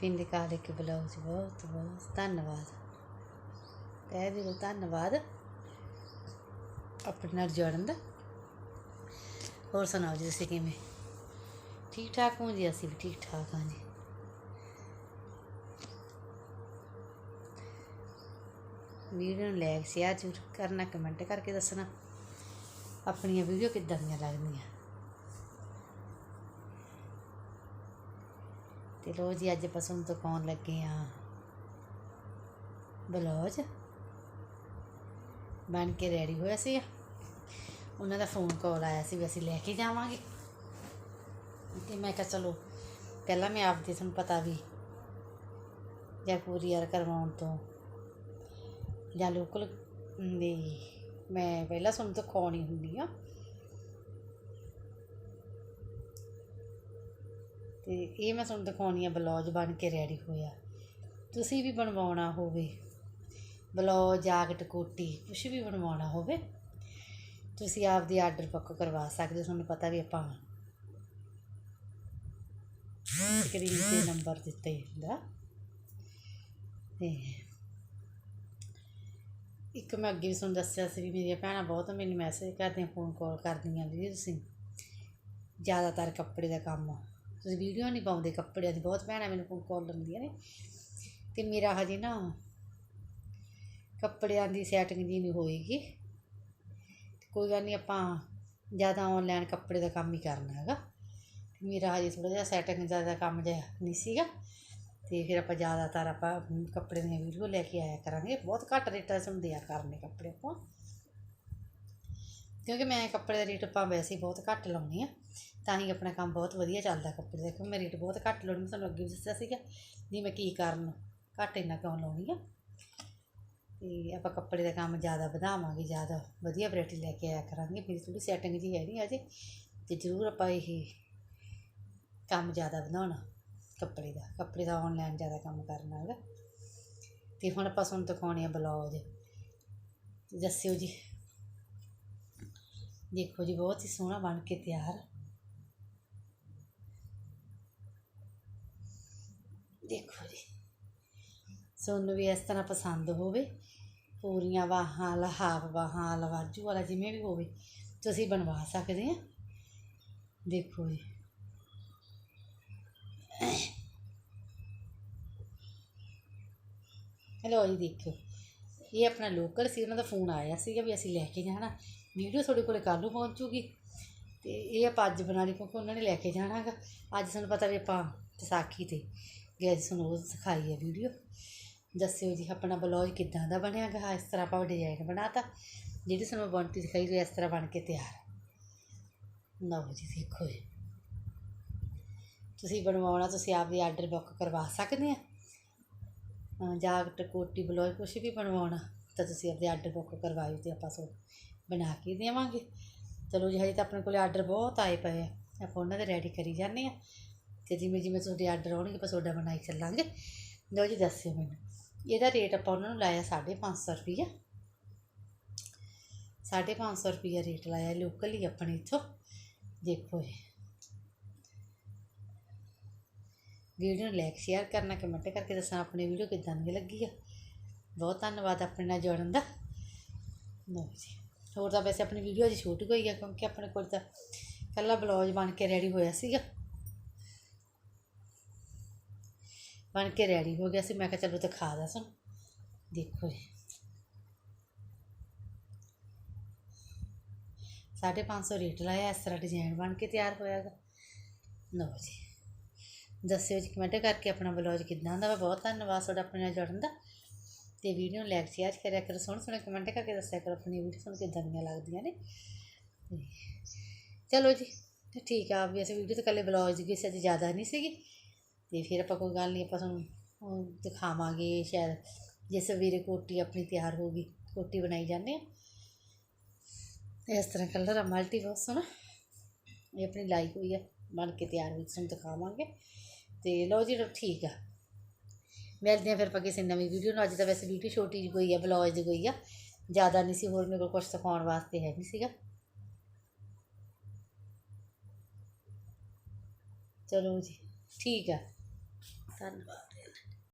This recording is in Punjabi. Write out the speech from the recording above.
ਪਿੰਡ ਕਾਲੇ ਕੇ ਬਲਾਉਜ ਬਹੁਤ ਬਹੁਤ ਧੰਨਵਾਦ। ਕਹਿ ਦਿਓ ਧੰਨਵਾਦ। ਆਪਣੇ ਨਾਲ ਜੁੜਨ ਦਾ। ਹੋਰ ਸੁਣਾਓ ਜੀ, ਤੁਸੀਂ ਕਿਵੇਂ? ਠੀਕ ਠਾਕ ਹੋ ਜੀ? ਅਸੀਂ ਵੀ ਠੀਕ ਠਾਕ ਹਾਂ ਜੀ। ਵੀਡੀਓ ਨੂੰ ਲਾਈਕ ਸ਼ੇਅਰ ਜ਼ਰੂਰ ਕਰਨਾ ਕਮੈਂਟ ਕਰਕੇ ਦੱਸਣਾ। ਆਪਣੀਆਂ ਵੀਡੀਓ ਕਿੱਦਾਂ ਦੀਆਂ ਲੱਗਦੀਆਂ? ਤੇ ਲੋ ਜੀ, ਅੱਜ ਆਪਾਂ ਤੁਹਾਨੂੰ ਦਿਖਾਉਣ ਲੱਗੇ ਆ ਬਲੌਜ। ਬਣ ਕੇ ਰੈਡੀ ਹੋਇਆ ਸੀ। ਉਹਨਾਂ ਦਾ ਫੋਨ ਕਾਲ ਆਇਆ ਸੀ ਵੀ ਅਸੀਂ ਲੈ ਕੇ ਜਾਵਾਂਗੇ। ਤੇ ਮੈਂ ਕਿਹਾ ਚਲੋ, ਪਹਿਲਾਂ ਮੈਂ ਆਪਦੀ ਤੁਹਾਨੂੰ ਪਤਾ ਵੀ ਜਾਂ ਕੋਰੀਅਰ ਕਰਵਾਉਣ ਤੋਂ ਜਾਂ ਲੋਕਲ ਵੀ ਮੈਂ ਪਹਿਲਾਂ ਤੁਹਾਨੂੰ ਦਿਖਾਉਣੀ ਹੁੰਦੀ ਆ ਤੇ ਇਹ ਮੈਂ ਤੁਹਾਨੂੰ ਦਿਖਾਉਣੀ ਆ ਬਲੌਜ ਬਣ ਕੇ ਰੈਡੀ ਹੋਇਆ ਤੁਸੀਂ ਵੀ ਬਣਵਾਉਣਾ ਹੋਵੇ, ਬਲੌਜ, ਜਾਕਟ, ਕੋਟੀ, ਕੁਛ ਵੀ ਬਣਵਾਉਣਾ ਹੋਵੇ, ਤੁਸੀਂ ਆਪਦੀ ਆਰਡਰ ਪੱਕ ਕਰਵਾ ਸਕਦੇ ਹੋ, ਤੁਹਾਨੂੰ ਪਤਾ ਵੀ ਆਪਾਂ ਸਕਰੀਨ ਤੇ ਨੰਬਰ ਦਿੱਤਾ ਹੀ ਹੁੰਦਾ। ਤੇ ਇੱਕ ਮੈਂ ਅੱਗੇ ਵੀ ਤੁਹਾਨੂੰ ਦੱਸਿਆ ਸੀ ਵੀ ਮੇਰੀਆਂ ਭੈਣਾਂ ਬਹੁਤ ਮੈਨੂੰ ਮੈਸੇਜ ਕਰਦੀਆਂ ਫੋਨ ਕਾਲ ਕਰਦੀਆਂ ਵੀ ਤੁਸੀਂ ਜ਼ਿਆਦਾਤਰ ਕੱਪੜੇ ਦਾ ਕੰਮ ਤੁਸੀਂ ਵੀਡੀਓ ਨਹੀਂ ਪਾਉਂਦੇ ਕੱਪੜਿਆਂ ਦੀ, ਬਹੁਤ ਭੈਣਾਂ ਮੈਨੂੰ ਫੋਨ ਕਾਲ ਲੈਂਦੀਆਂ ਨੇ। ਤੇ ਮੇਰਾ ਹਜੇ ਨਾ ਕੱਪੜਿਆਂ ਦੀ ਸੈਟਿੰਗ ਜੀ ਨਹੀਂ ਹੋਏਗੀ। ਕੋਈ ਗੱਲ ਨਹੀਂ, ਆਪਾਂ ਜ਼ਿਆਦਾ ਆਨਲਾਈਨ ਕੱਪੜੇ ਦਾ ਕੰਮ ਹੀ ਕਰਨਾ ਹੈਗਾ। ਮੇਰਾ ਹਜੇ ਥੋੜਾ ਜਿਹਾ ਸੈਟਿੰਗ ਜ਼ਿਆਦਾ ਕੰਮ ਜਿਹਾ ਨਹੀਂ ਸੀਗਾ। ਤੇ ਫਿਰ ਆਪਾਂ ਜ਼ਿਆਦਾਤਰ ਆਪਾਂ ਕੱਪੜੇ ਦੀਆਂ ਵੀਡੀਓ ਲੈ ਕੇ ਆਇਆ ਕਰਾਂਗੇ। ਬਹੁਤ ਘੱਟ ਰੇਟਾਂ 'ਚ ਹੁੰਦੇ ਆ ਕਰਨੇ ਕੱਪੜੇ ਆਪਾਂ। ਕਿਉਂਕਿ ਮੈਂ ਕੱਪੜੇ ਦਾ ਰੇਟ ਆਪਾਂ ਵੈਸੇ ਹੀ ਬਹੁਤ ਘੱਟ ਲਾਉਣੀ ਆ ਤਾਂ ਹੀ ਆਪਣਾ ਕੰਮ ਬਹੁਤ ਵਧੀਆ ਚੱਲਦਾ ਕੱਪੜੇ ਦਾ, ਕਿਉਂਕਿ ਮੈਂ ਰੇਟ ਬਹੁਤ ਘੱਟ ਲਾਉਣੀ ਮੈਂ ਤੁਹਾਨੂੰ ਅੱਗੇ ਵੀ ਦੱਸਿਆ ਸੀਗਾ ਨਹੀਂ ਮੈਂ ਕੀ ਕਾਰਨ ਘੱਟ ਇੰਨਾ ਕਿਉਂ ਲਾਉਣੀ ਆ ਤੇ ਆਪਾਂ ਕੱਪੜੇ ਦਾ ਕੰਮ ਜ਼ਿਆਦਾ ਵਧਾਵਾਂਗੇ, ਜ਼ਿਆਦਾ ਵਧੀਆ ਵੈਰਾਈਟੀ ਲੈ ਕੇ ਆਇਆ ਕਰਾਂਗੇ, ਮੇਰੀ ਥੋੜੀ ਸੈਟਿੰਗ ਜੀ ਹੈ ਨਹੀਂ ਅਜੇ ਤੇ ਜ਼ਰੂਰ ਆਪਾਂ ਇਹ ਕੰਮ ਜ਼ਿਆਦਾ ਵਧਾਉਣਾ ਕੱਪੜੇ ਦਾ ਕੱਪੜੇ ਦਾ ਆਨਲਾਈਨ ਜ਼ਿਆਦਾ ਕੰਮ ਕਰਨਾ ਹੈਗਾ ਤੇ ਹੁਣ ਆਪਾਂ ਤੁਹਾਨੂੰ ਦਿਖਾਉਣੇ ਆ ਬਲੌਜ ਦੱਸਿਓ ਜੀ। ਦੇਖੋ ਜੀ, ਬਹੁਤ ਹੀ ਸੋਹਣਾ ਬਣ ਕੇ ਤਿਆਰ। ਦੇਖੋ ਜੀ ਤੁਹਾਨੂੰ ਵੀ ਇਸ ਤਰ੍ਹਾਂ ਪਸੰਦ ਹੋਵੇ। ਪੂਰੀਆਂ ਬਾਹਾਂ ਵਾਲਾ ਹਾਫ ਬਾਹਾਂ ਵਾਲਾ ਵਾਲਾ ਜਿਵੇਂ ਵੀ ਹੋਵੇ, ਤੁਸੀਂ ਬਣਵਾ ਸਕਦੇ ਆ। ਦੇਖੋ ਜੀ। ਹੈਲੋ ਜੀ ਦੇਖੋ ਇਹ ਆਪਣਾ ਲੋਕਲ ਸੀ, ਉਹਨਾਂ ਦਾ ਫੋਨ ਆਇਆ ਸੀਗਾ ਵੀ ਅਸੀਂ ਲੈ ਕੇ ਜਾਣਾ। ਵੀਡੀਓ ਤੁਹਾਡੇ ਕੋਲੇ ਕੱਲ੍ਹ ਨੂੰ ਪਹੁੰਚੂਗੀ ਤੇ ਇਹ ਆਪਾਂ ਅੱਜ ਬਣਾ ਲਈ ਕਿਉਂਕਿ ਉਹਨਾਂ ਨੇ ਲੈ ਕੇ ਜਾਣਾ ਹੈਗਾ। ਅੱਜ ਸਾਨੂੰ ਪਤਾ ਵੀ ਆਪਾਂ ਵਿਸਾਖੀ ਤੇ ਗਏ ਸੀ ਸਾਨੂੰ ਉਹ ਸਿਖਾਈ ਹੈ ਵੀਡੀਓ। ਦੱਸਿਓ ਜੀ, ਆਪਣਾ ਬਲੌਜ ਕਿੱਦਾਂ ਦਾ ਬਣਿਆ ਗਾ ਇਸ ਤਰ੍ਹਾਂ ਆਪਾਂ ਡਿਜ਼ਾਈਨ ਬਣਾਤਾ। ਜਿਹੜੀ ਸਾਨੂੰ ਬਣਤੀ ਸਿਖਾਈ ਹੋਈ ਇਸ ਤਰ੍ਹਾਂ ਬਣ ਕੇ ਤਿਆਰ ਲਓ ਜੀ, ਦੇਖੋ ਜੀ। ਤੁਸੀਂ ਬਣਵਾਉਣਾ, ਤੁਸੀਂ ਆਪਦੀ ਆਰਡਰ ਬੁੱਕ ਕਰਵਾ ਸਕਦੇ ਆ। ਜਾਂ ਕੋਟੀ ਬਲੌਜ ਕੁਛ ਵੀ ਬਣਵਾਉਣਾ, ਤਾਂ ਤੁਸੀਂ ਆਪਦੇ ਆਰਡਰ ਬੁੱਕ ਕਰਵਾਇਓ ਤੇ ਆਪਾਂ ਸੋ ਬਣਾ ਕੇ ਦੇਵਾਂਗੇ। ਚਲੋ ਜੀ, ਹਜੇ ਤਾਂ ਆਪਣੇ ਕੋਲ ਆਰਡਰ ਬਹੁਤ ਆਏ ਪਏ ਆ। ਆਪਾਂ ਉਹਨਾਂ ਦੇ ਰੈਡੀ ਕਰੀ ਜਾਂਦੇ ਆ। ਤੇ ਜਿਵੇਂ ਜਿਵੇਂ ਤੁਹਾਡੇ ਆਰਡਰ ਆਉਣਗੇ, ਆਪਾਂ ਤੁਹਾਡਾ ਬਣਾਈ ਚੱਲਾਂਗੇ। ਲਓ ਜੀ, ਦੱਸਿਓ ਮੈਨੂੰ। ਇਹਦਾ ਰੇਟ ਆਪਾਂ ਉਹਨਾਂ ਨੂੰ ਲਾਇਆ 550 ਰੁਪਈਆ। 550 ਰੁਪਈਆ ਰੇਟ ਲਾਇਆ ਲੋਕਲ ਹੀ ਆਪਣੇ ਇੱਥੋਂ। ਦੇਖੋ ਜੀ ਵੀਡੀਓ ਨੂੰ ਲਾਈਕ ਸ਼ੇਅਰ ਕਰਨਾ ਕਮੈਂਟ ਕਰਕੇ ਦੱਸਣਾ ਆਪਣੀ ਵੀਡੀਓ ਕਿੱਦਾਂ ਦੀ ਲੱਗੀ ਆ। ਬਹੁਤ ਧੰਨਵਾਦ ਆਪਣੇ ਨਾਲ ਜੁੜਨ ਦਾ। ਲਓ ਜੀ। ਹੋਰ ਤਾਂ ਵੈਸੇ ਆਪਣੀ ਵੀਡੀਓ ਅਜੇ ਸ਼ੂਟ ਹੋਈ ਆ, ਕਿਉਂਕਿ ਆਪਣੇ ਕੋਲ ਤਾਂ ਕੱਲਾ ਬਲੌਜ ਬਣ ਕੇ ਰੈਡੀ ਹੋਇਆ ਸੀਗਾ। ਬਣ ਕੇ ਰੈਡੀ ਹੋ ਗਿਆ ਸੀ, ਮੈਂ ਕਿਹਾ ਚਲੋ ਦਿਖਾ ਦਾਂ ਸਾਨੂੰ। ਦੇਖੋ ਜੀ। ਸਾਢੇ ਪੰਜ ਸੌ ਰੇਟ ਲਾਇਆ, ਇਸ ਤਰ੍ਹਾਂ ਡਿਜ਼ਾਈਨ ਬਣ ਕੇ ਤਿਆਰ ਹੋਇਆਗਾ। ਲਓ ਜੀ। ਦੱਸਿਓ ਜੀ ਕਮੈਂਟ ਕਰਕੇ ਆਪਣਾ ਬਲੌਜ ਕਿੱਦਾਂ ਦਾ ਵਾ? ਬਹੁਤ ਧੰਨਵਾਦ ਤੁਹਾਡਾ ਆਪਣੇ ਨਾਲ ਜੁੜਨ ਦਾ। ਤੇ ਵੀਡੀਓ ਨੂੰ ਲਾਈਕ, ਸ਼ੇਅਰ ਕਰਿਆ ਕਰੋ, ਸੋਹਣੇ ਸੋਹਣੇ ਕਮੈਂਟ ਕਰਕੇ ਦੱਸਿਆ ਕਰੋ, ਆਪਣੀ ਵੀਡੀਓ ਤੁਹਾਨੂੰ ਕਿੱਦਾਂ ਦੀਆਂ ਲੱਗਦੀਆਂ ਨੇ। ਤੇ ਚਲੋ ਜੀ, ਤੇ ਠੀਕ ਆ, ਵੀ ਅਸੀਂ ਵੀਡੀਓ ਤਾਂ ਕੱਲੇ ਬਲੌਜ ਦੀ ਕਿਸੇ ਤੇ ਜ਼ਿਆਦਾ ਨਹੀਂ ਸੀਗੀ। ਤੇ ਫਿਰ ਆਪਾਂ ਕੋਈ ਗੱਲ ਨਹੀਂ, ਆਪਾਂ ਤੁਹਾਨੂੰ ਦਿਖਾਵਾਂਗੇ ਸ਼ਾਇਦ ਜਿਸ ਵੀਰੇ ਕੋਟੀ ਆਪਣੀ ਤਿਆਰ ਹੋ ਗਈ, ਕੋਟੀ ਬਣਾਈ ਜਾਂਦੇ ਆ। ਇਸ ਤਰ੍ਹਾਂ ਕਲਰ ਆ ਮਲਟੀ ਬਹੁਤ ਸੋਹਣਾ ਇਹ ਆਪਣੀ ਲਾਈਕ ਹੋਈ ਆ, ਬਣ ਕੇ ਤਿਆਰ ਹੋਈ, ਤੁਹਾਨੂੰ ਦਿਖਾਵਾਂਗੇ। ਤੇ ਲਓ ਜੀ, ਠੀਕ ਆ। ਮਿਲਦੇ ਆ ਫਿਰ ਆਪਾਂ ਕਿਸੇ ਨਵੀਂ ਵੀਡੀਓ ਨੂੰ ਅੱਜ ਤਾਂ ਵੈਸੇ ਵੀਡੀਓ ਛੋਟੀ ਜਿਹੀ ਕੋਈ ਆ ਬਲੌਜ ਦੀ ਕੋਈ ਆ ਜ਼ਿਆਦਾ ਨਹੀਂ ਸੀ ਹੋਰ ਮੇਰੇ ਕੋਲ ਕੁਝ ਸਿਖਾਉਣ ਵਾਸਤੇ ਹੈ ਨਹੀਂ ਸੀਗਾ ਚਲੋ ਜੀ ਠੀਕ ਆ ਧੰਨਵਾਦ